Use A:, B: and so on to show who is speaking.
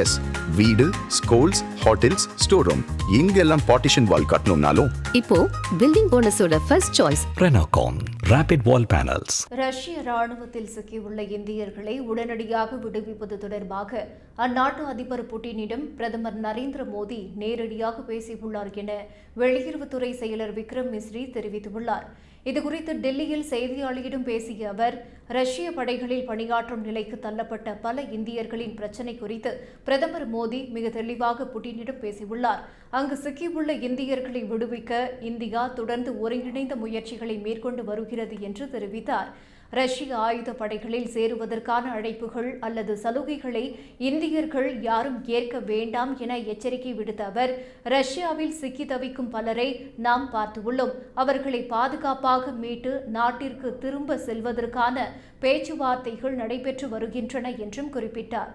A: S வீடு schools hotels store room இங்கெல்லாம் partition wall கட்டணும்னாலும்
B: இப்போ பில்டிங் போனஸோட first choice Renocon rapid wall panels
C: ரஷ்ய ராணுவத்தில் சிக்கியுள்ள இந்தியர்களை உடனடியாக விடுவிப்பது தொடர்பாக அந்நாட்டு அதிபர் புட்டினிடம் பிரதமர் நரேந்திர மோடி நேரடியாக பேசியுள்ளார் என வெளியுறவுத்துறை செயலர் விக்ரம் மிஸ்ரி தெரிவித்துள்ளார் இதுகுறித்து டெல்லியில் செய்தியாளர்களிடம் பேசிய அவர் ரஷ்ய படைகளில் பணியாற்றும் நிலைக்கு தள்ளப்பட்ட பல இந்தியர்களின் பிரச்சினை குறித்து பிரதமர் மோடி மிக தெளிவாக புட்டினிடம் பேசியுள்ளார் அங்கு சிக்கியுள்ள இந்தியர்களை விடுவிக்க இந்தியா தொடர்ந்து ஒருங்கிணைந்த முயற்சிகளை மேற்கொண்டு வருகிறது என்று தெரிவித்தார் ரஷ்ய ஆயுத படைகளில் சேருவதற்கான அழைப்புகள் அல்லது சலுகைகளை இந்தியர்கள் யாரும் ஏற்க வேண்டாம் என எச்சரிக்கை விடுத்த அவர் ரஷ்யாவில் சிக்கி தவிக்கும் பலரை நாம் பார்த்துள்ளோம் அவர்களை பாதுகாப்பாக மீட்டு நாட்டிற்கு திரும்ப செல்வதற்கான பேச்சுவார்த்தைகள் நடைபெற்று வருகின்றன என்றும் குறிப்பிட்டார்